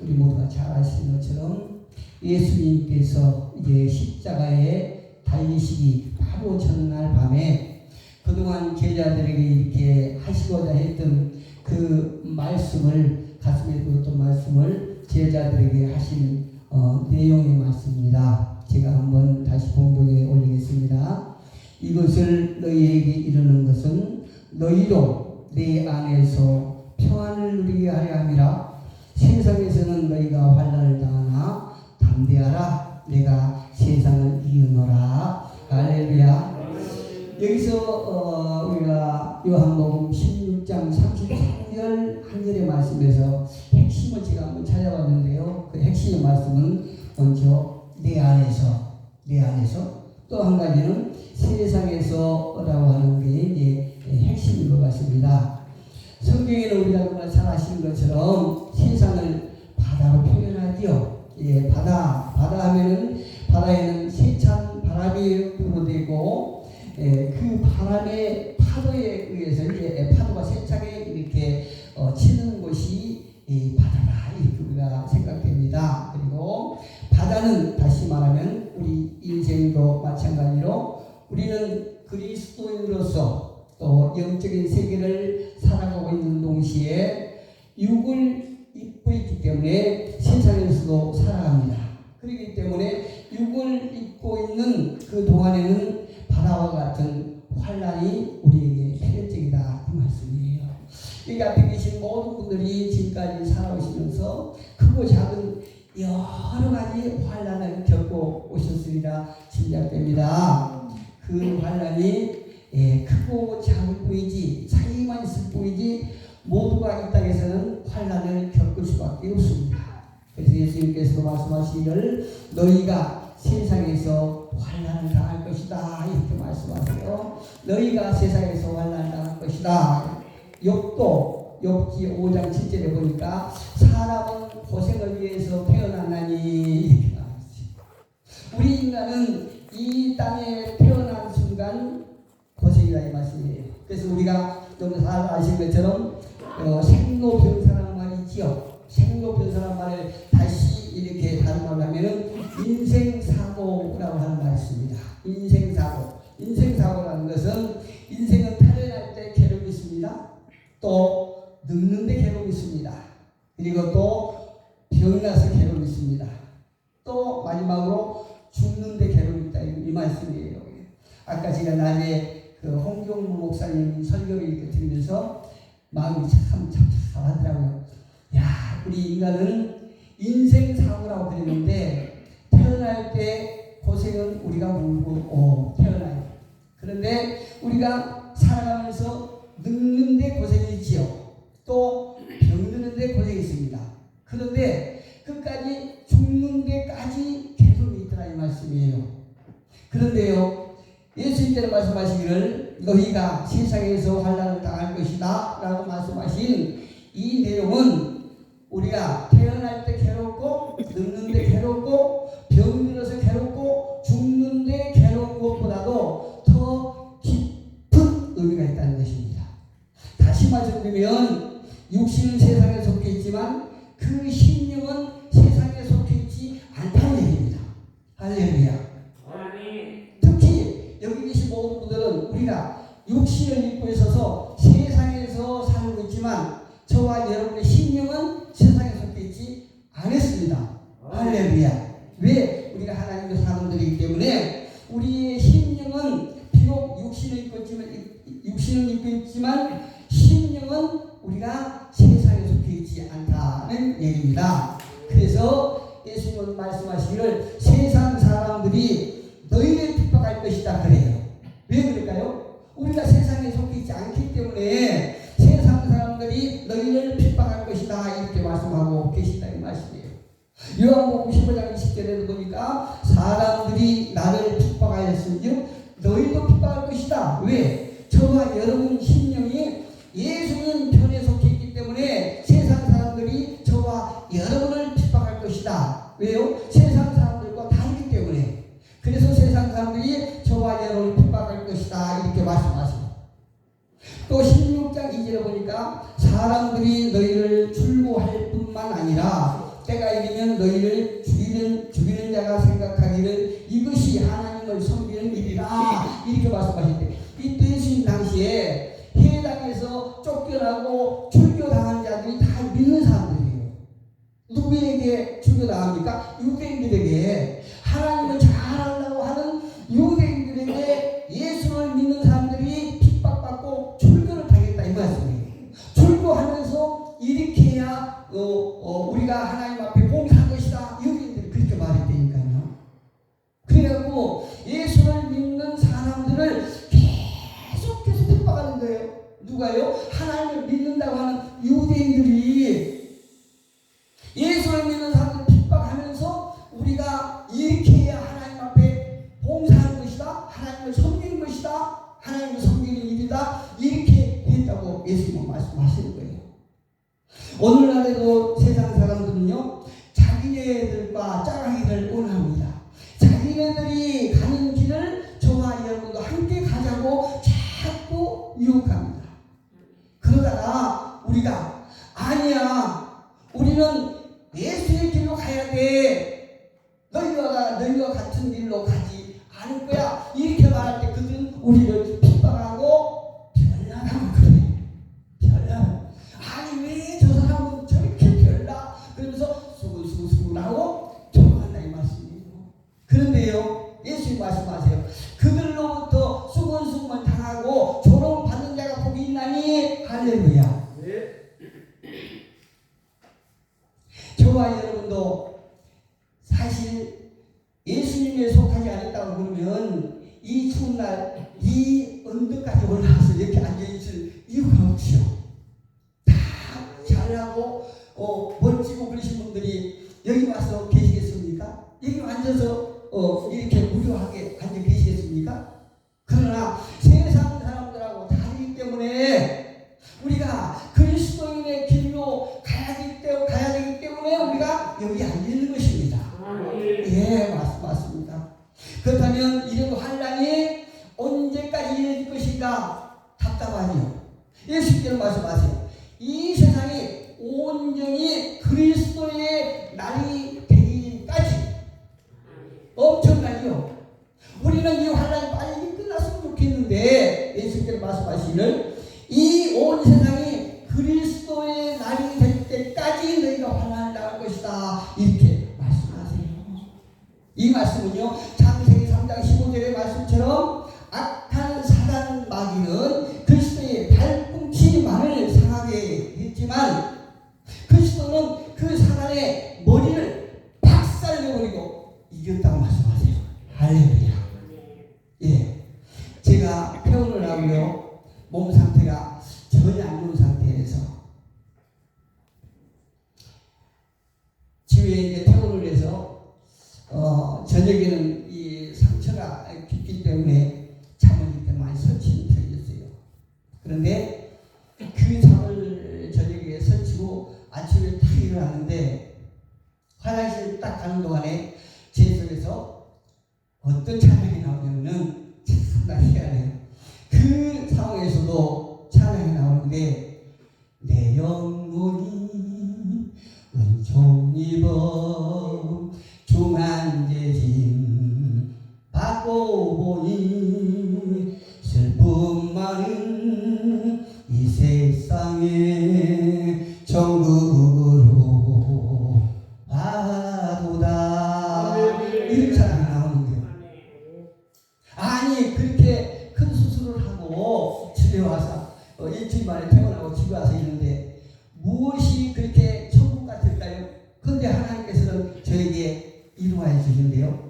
우리 모두가 잘 아시는 것처럼 예수님께서 이제 십자가에 달리시기 바로 전날 밤에 그동안 제자들에게 이렇게 하시고자 했던 그 말씀을 가슴에 두었던 말씀을 제자들에게 하신 어, 내용의 말씀입니다. 제가 한번 다시 공동에 올리겠습니다. 이것을 너희에게 이르는 것은 너희도 내 안에서 평안을 누리게 하려 함이라 세상에서는 너희가 환난을 당하나? 담대하라. 내가 세상을 이기노라. 할렐루야. 여기서 어, 우리가 요한복음 16장 33절 한 절의 말씀에서 핵심을 제가 한번 찾아봤는데요. 그 핵심의 말씀은 인생도 마찬가지로 우리는 그리스도인으로서 또 영적인 세계를 살아가고 있는 동시에 육을 입고 있기 때문에 세상에서도 살아갑니다. 그렇기 때문에 육을 입고 있는 그 동안에는 바다와 같은 환란이 우리에게 필연적이다 그 말씀이에요. 여기 앞에 계신 모든 분들이 지금까지 살아오시면서 크고 작은 여러 가지 환란을 겪고 오셨으리라 짐작됩니다. 그 환란이 예, 크고 작을 뿐이지 차이만 있을 뿐이지 모두가 이 땅에서는 환란을 겪을 수밖에 없습니다. 그래서 예수님께서도 말씀하시기를 너희가 세상에서 환란을 당할 것이다 이렇게 말씀하세요. 너희가 세상에서 환란을 당할 것이다. 욕도 욕기 5장 7절에 보니까 사람은 고생을 위해서 태어났나니. 우리 인간은 이 땅에 태어난 순간 고생이다 이 말씀이에요. 그래서 우리가 너무 잘 아시는 것처럼 어, 생로병사란 말이 있지요. 생로병사란 말을 다시 이렇게 다른 말로 하면은 인생사고라고 하는 말이 있습니다. 인생사고. 인생사고라는 것은 인생은 탈려날 때 괴롭이 있습니다. 또 늙는데 괴롭이 있습니다. 그리고 또 병나서 괴롭이 있습니다. 또 마지막으로 죽는데 괴롭이 있다. 이 말씀이에요. 아까 제가 낮에 그 홍경무 목사님 설교를 들으면서 마음이 참, 참, 잘하더라고요. 야, 우리 인간은 인생 사고라고 그랬는데 태어날 때 고생은 우리가 울고 어, 태어나요. 그런데 우리가 그런데 끝까지 죽는 데까지 계속이 있더라 이 말씀이에요. 그런데요. 예수님께서 말씀하시기를 너희가 세상에서 환란을 당할 것이다 라고 말씀하신 이 내용은 우리가 육신을 입고 있지만 심령은 우리가 세상에 속해 있지 않다는 얘기입니다. 그래서 예수님은 말씀하시기를 세상 사람들이 너희를 핍박할 것이다 그래요. 왜 그럴까요? 우리가 세상에 속해 있지 않기 때문에 세상 사람들이 너희를 핍박할 것이다 이렇게 말씀하고 계시다 이 말씀이에요. 요한복음 15장 20절에도 보니까 사람들이 나를 보니까 사람들이 너희를 출고할 뿐만 아니라 자가 이기면 너희를 죽이는 죽이는 자가 생각하기를 이것이 하나님을 섬기는 일이라 이렇게 말씀하실 때 이때 예수님 당시에 해당에서 쫓겨나고 출교당한 자들이 다 믿는 사람들이에요. 누구에게 출교당합니까? 유대인들에게 누가요? 하나님을 믿는다고 하는 유대인들이 예수를 믿는 사람들 핍박하면서 우리가 이렇게 해야 하나님 앞에 봉사하는 것이다. 하나님을 섬기는 것이다. 하나님을 섬기는 일이다. 이렇게 했다고 예수님은 말씀하시는 거예요. 오늘 같은 길로 가지 어, 멋지고 그러신 분들이 여기 와서 계시겠습니까? 여기 앉아서, 어, 이렇게 무료하게 앉아 계시겠습니까? 그러나 세상 사람들하고 다르기 때문에 우리가 그리스도인의 길로 가야 되기 때문에, 가야 되기 때문에 우리가 여기 앉아 있는 것입니다. 예, 맞, 맞습니다. 그렇다면 이런 환란이 언제까지 이어질 것인가 답답하죠. 예수께서 말씀하세요. 온전히 그리스도의 날이 되기까지 엄청나죠. 우리는 이 환란이 빨리 끝났으면 좋겠는데 예수께서 말씀하시는 이온 그런데 아니 그렇게 큰 수술을 하고 집에 와서 어, 일주일 만에 퇴원하고 집에 와서 있는데 무엇이 그렇게 천국 같을까요? 근데 하나님께서는 저에게 이루어해 주신대요.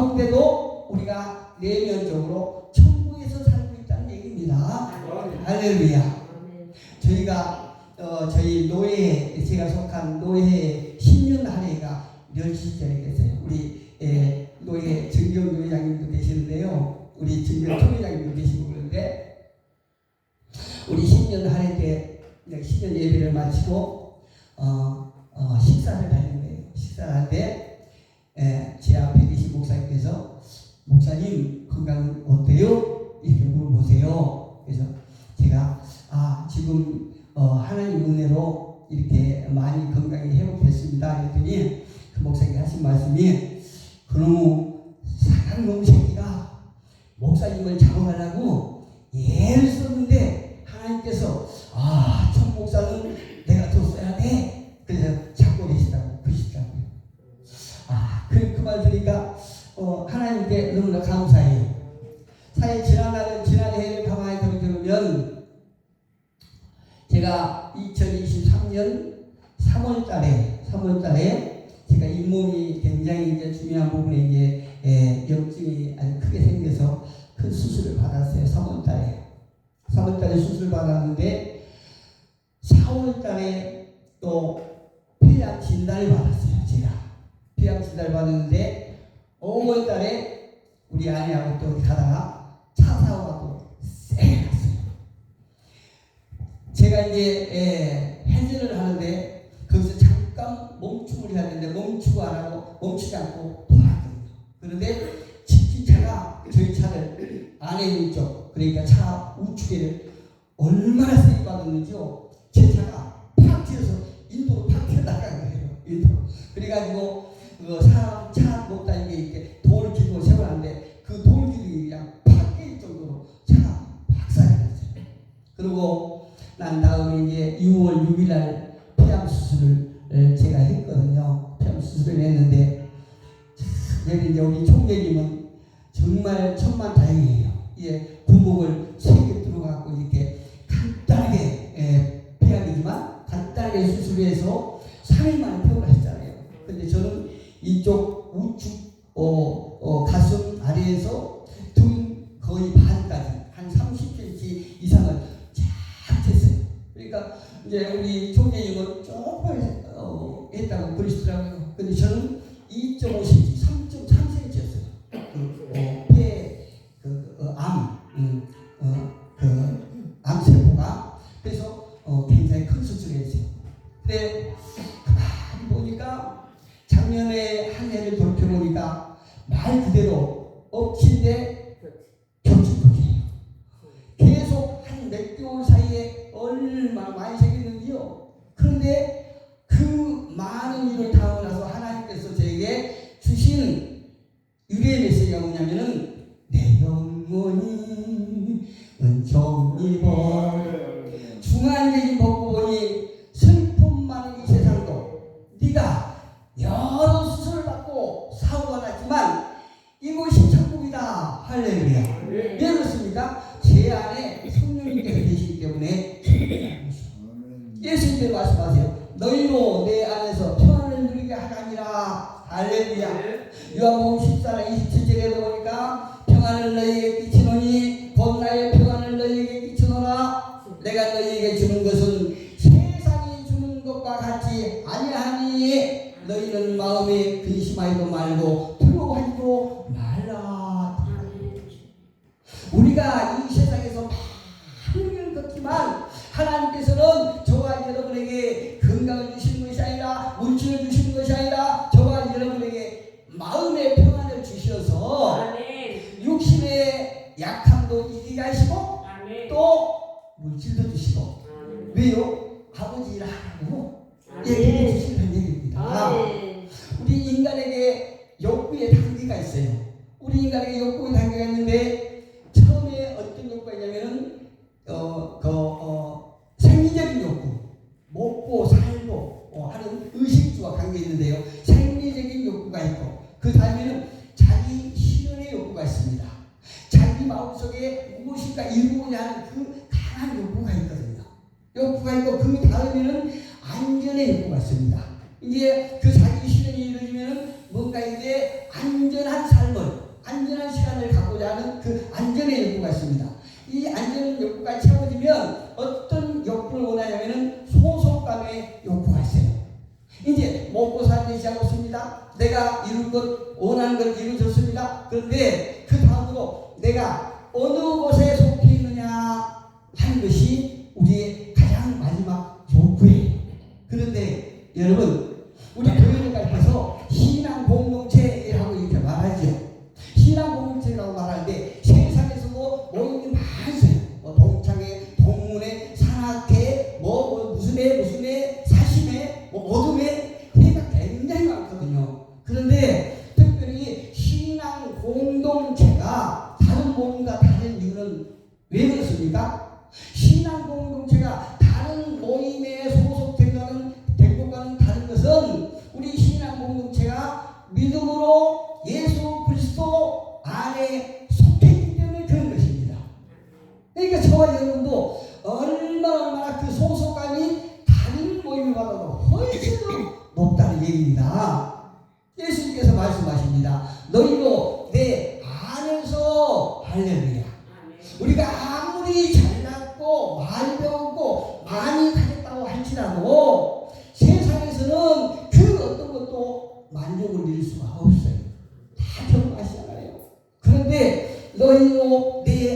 가운데도 우리가 내면적으로 천국에서 살고 있다는 얘기입니다. 할렐루야. 저희가 어, 저희 노예 제가 속한 노예 10년 한 해가 멸치절에 계세요. 하신 말씀이 그놈의 사랑 놈 새끼가 목사님을 잡아가려고 또 폐암 진단을 받았어요. 제가 폐암 진단을 받았는데 5월 달에 우리 아내하고 또 가다가 차 사고가 또 세게 났어요. 제가 이제 예, 해제를 하는데 거기서 잠깐 멈춤을 해야 되는데 멈추고 안 하고 멈추지 않고 돌아갔거든요. 그런데 직진 차가 저희 차를 안에 있는 쪽 그러니까 차 우측에를 얼마나 세게 받았는지요. 제 차가 그래가지고 그 사람 차 못 다니게 이렇게 돌길로 세워놨는데 그팍 깨질 정도로 차가 박살이 났어요. 그리고 난 다음에 이제 6월 6일 날 폐암 수술을 제가 했거든요. 폐암 수술을 했는데 참, 이제 우리 총재님은 정말 천만 다행이에요. 예, 구멍을 세개 뚫어갖고 이렇게 간단하게 예, 폐암이지만 간단하게 수술해서 3일 만에 퇴원하셨잖아요. 근데 저는 이쪽 우측 어, 어, 가슴 아래에서 등 거의 반까지 한 30cm 이상을 쫙 했어요. 그러니까 이제 우리 총재님은 조금 어, 했다고 그러시더라고요. 근데 저는 2.5cm, 3.3cm였어요. 그, 어, 폐, 그, 어, 암, 음, 어, 예수님께서 말씀하세요. 너희로 내 안에서 평안을 누리게 하라니라. 할렐루야. 요한복음 마음의 평안을 주셔서 육신의 약함도 이기게 하시고 또 물질도 주시고. 왜요? 아버지 일하라고 얘 그 자기 실현이 이루어지면 뭔가 이제 안전한 삶을, 안전한 시간을 갖고자 하는 그 안전의 욕구가 있습니다. 이 안전의 욕구가 채워지면 어떤 욕구를 원하냐면 소속감의 욕구가 있어요. 이제 먹고 살기 시작했습니다. 내가 이룬 것, 원하는 걸 이루셨습니다. 그런데 그 다음으로 내가 어느 곳에 속해 있느냐 하는 것이 우리의 가장 마지막 욕구예요. 그런데 여러분, इसमें 할지라도 세상에서는 그 어떤 것도 만족을 누릴 수가 없어요. 다 경험하시잖아요. 그런데 너희도 내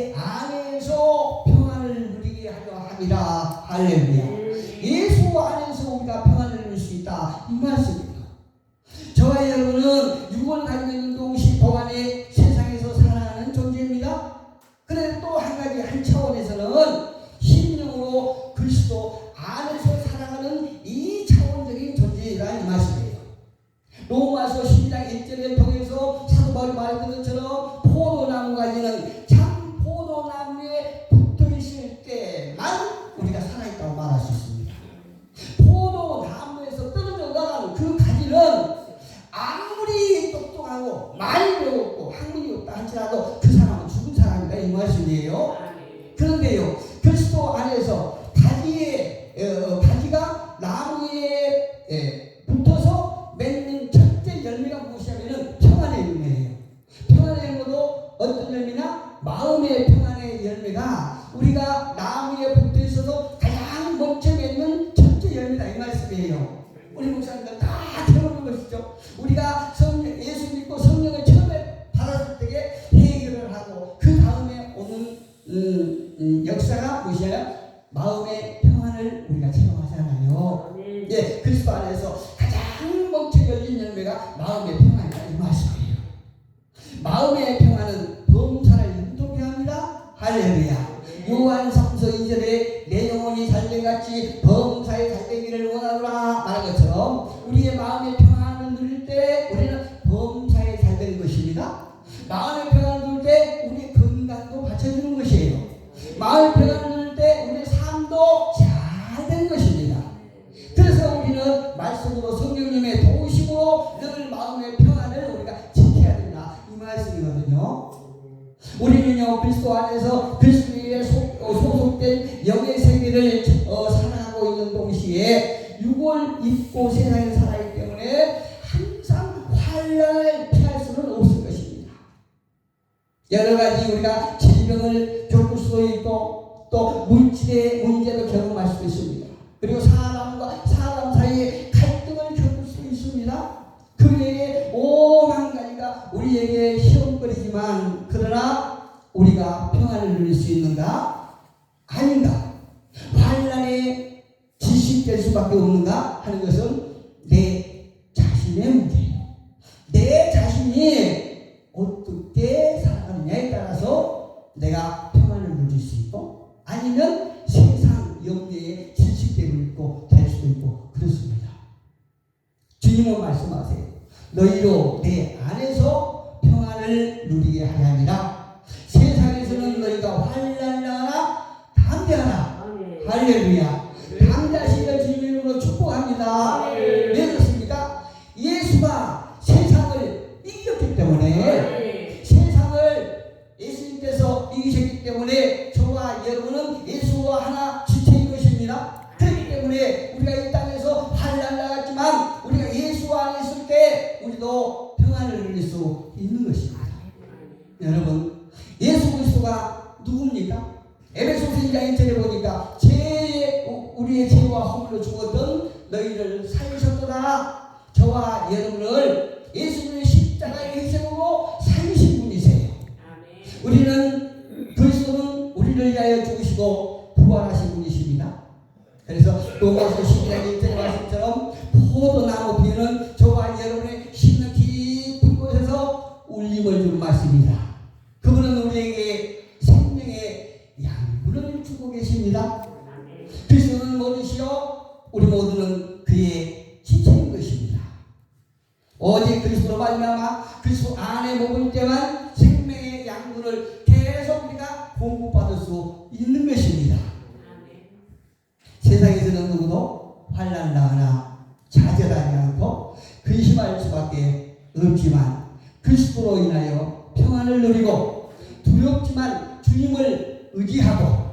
그 마음의 평안을 우리가 지켜야 된다. 이 말씀이거든요. 우리는요, 그리스도 안에서 그리스도에 어, 소속된 영의 세계를 어, 살아가고 있는 동시에 육을 입고 세상에 살아있기 때문에 항상 환란을 피할 수는 없을 것입니다. 여러 가지 우리가 질병을 겪을 수도 있고 또 물질의 문제도 경험할 수도 있습니다. 그리고 사람 우리에게 시험거리지만 그러나 우리가 평안을 누릴 수 있는가? 아닌가? 환란의 지식될 수밖에 없는가? 하는 것을 그렇기 때문에 우리가 이 땅에서 환란 나갔지만 우리가 예수 안에 있을 때 우리도 평안을 누릴 수 있는 것입니다. 여러분 예수 그리스도가 누굽니까? 에베소서 2장 인터넷 보니까 죄, 우리의 죄와 허물로 죽었던 너희를 살리셨도다. 저와 여러분을 예수님의 십자가의 희생으로 살리신 분이세요. 우리는 그리스도는 우리를 위하여 죽으시고 그래서 로마서 12장 1절의 말씀처럼 포도나무 비는 저와 여러분의 심는 깊은 곳에서 울림을 준 말씀이다. 그분은 우리에게 생명의 양분을 주고 계십니다. 그리스도는 모두시요 우리 모두는 그의 지체인 것입니다. 오직 그리스도로 말미암아 그리스도 안에 머물 때만 생명의 양분을 계속 우리가 공급받을 수 있는 것입니다. 세상에서는 누구도 환난 당하나 좌절하지 않고 근심할 수밖에 없지만 그리스도로 인하여 평안을 누리고 두렵지만 주님을 의지하고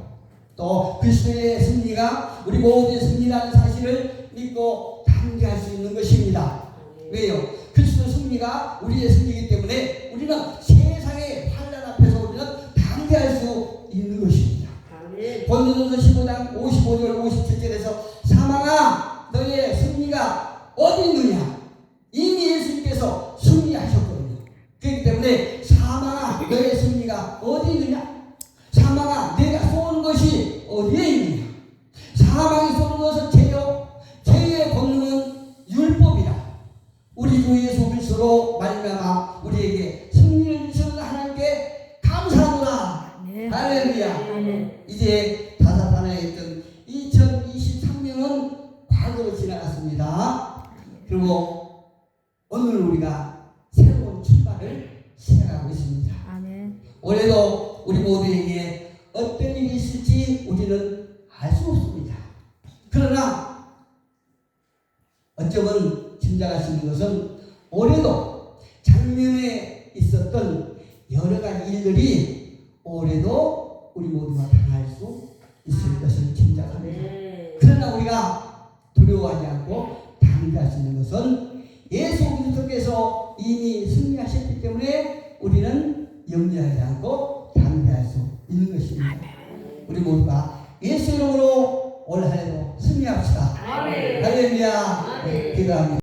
또 그리스도의 승리가 우리 모두의 승리라는 사실을 믿고 담대할 수 있는 것입니다. 왜요? 그리스도 승리가 우리의 승리이기 때문에 우리는 세상의 환란 앞에서 우리는 담대할 수 있는 것입니다. 본문서 15장 55절 57 출발을 시작하고 있습니다. 올해도 우리 모두에게 어떤 일이 있을지 우리는 알 수 없습니다. 그러나 어쩌면 짐작할 수 있는 것은 올해도 작년에 있었던 여러 가지 일들이 올해도 우리 모두가 당할 수 있을 것을 짐작합니다. 그러나 우리가 두려워하지 않고 담대할 수 있는 것은 예수 그리스도께서 이미 승리하셨기 때문에 우리는 염려하지 않고 담대할 수 있는 것입니다. 우리 모두가 예수 이름으로 올 한해도 승리합시다. 아멘. 할렐루야. 아멘. 기도합니다.